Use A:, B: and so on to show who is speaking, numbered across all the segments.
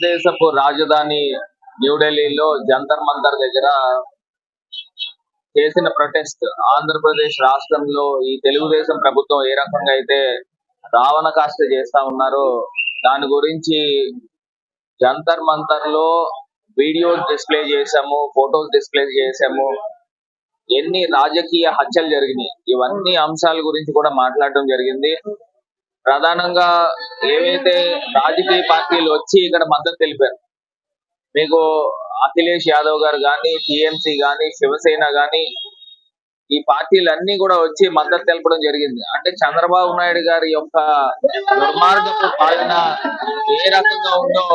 A: భారతదేశపు రాజధాని న్యూఢిల్లీలో జంతర్ మంతర్ దగ్గర చేసిన ప్రొటెస్ట్ ఆంధ్రప్రదేశ్ రాష్ట్రంలో ఈ తెలుగుదేశం ప్రభుత్వం ఏ రకంగా అయితే రావణ కాస్త చేస్తా ఉన్నారో దాని గురించి జంతర్ మంతర్లో వీడియోస్ డిస్ప్లే చేశాము ఫొటోస్ డిస్ప్లే చేశాము. ఎన్ని రాజకీయ హత్యలు జరిగినాయి. ఇవన్నీ అంశాల గురించి కూడా మాట్లాడడం జరిగింది. ప్రధానంగా ఏవైతే రాజకీయ పార్టీలు వచ్చి ఇక్కడ మద్దతు తెలిపారు మీకు అఖిలేష్ యాదవ్ గారు కానీ టీఎంసీ కానీ శివసేన కానీ ఈ పార్టీలన్నీ కూడా వచ్చి మద్దతు తెలపడం జరిగింది. అంటే చంద్రబాబు నాయుడు గారి యొక్క దుర్మార్గపు పాలన ఏ రకంగా ఉందో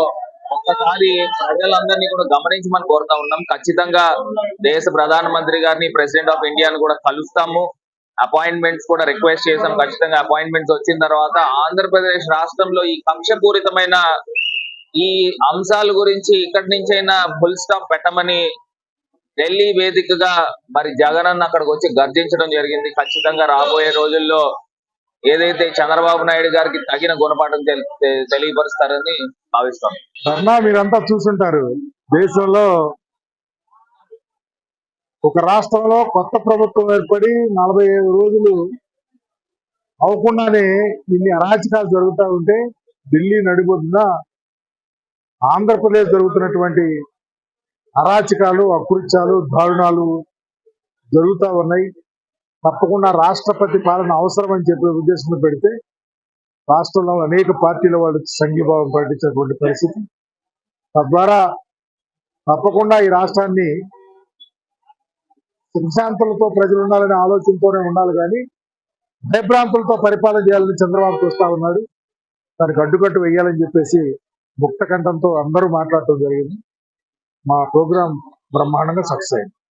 A: ఒక్కసారి ప్రజలందరినీ కూడా గమనించమని కోరుతా ఉన్నాం. ఖచ్చితంగా దేశ ప్రధానమంత్రి గారిని ప్రెసిడెంట్ ఆఫ్ ఇండియాని కూడా కలుస్తాము. అపాయింట్మెంట్స్ కూడా రిక్వెస్ట్ చేసాం ఖచ్చితంగా. అపాయింట్మెంట్స్ వచ్చిన తర్వాత ఆంధ్రప్రదేశ్ రాష్ట్రంలో ఈ కక్షపూరితమైన ఈ అంశాల గురించి ఇక్కడి నుంచైనా ఫుల్ స్టాప్ పెట్టమని ఢిల్లీ వేదికగా మరి జగన్ అన్న అక్కడికి వచ్చి గర్జించడం జరిగింది. ఖచ్చితంగా రాబోయే రోజుల్లో ఏదైతే చంద్రబాబు నాయుడు గారికి తగిన గుణపాఠం తెలి- తెలియపరుస్తారని భావిస్తాం.
B: ధర్నా మీరంతా చూసుంటారు. దేశంలో ఒక రాష్ట్రంలో కొత్త ప్రభుత్వం ఏర్పడి నలభై ఐదు రోజులు అవ్వకుండానే ఇన్ని అరాచకాలు జరుగుతూ ఉంటే ఢిల్లీ నడిపోతున్న ఆంధ్రప్రదేశ్ జరుగుతున్నటువంటి అరాచకాలు అకృత్యాలు దారుణాలు జరుగుతూ ఉన్నాయి. తప్పకుండా రాష్ట్రపతి పాలన అవసరం అని చెప్పే ఉద్దేశంలో పెడితే రాష్ట్రంలో అనేక పార్టీల వాళ్ళు సంఘీభావం పాటించినటువంటి పరిస్థితి. తద్వారా తప్పకుండా ఈ రాష్ట్రాన్ని సుఖశాంతులతో ప్రజలు ఉండాలనే ఆలోచనతోనే ఉండాలి కానీ భయభ్రాంతులతో పరిపాలన చేయాలని చంద్రబాబు చూస్తా ఉన్నాడు. దానికి అడ్డుకట్టు వేయాలని చెప్పేసి ముక్త కంఠంతో అందరూ మాట్లాడటం జరిగింది. మా ప్రోగ్రాం బ్రహ్మాండంగా సక్సెస్ అయింది.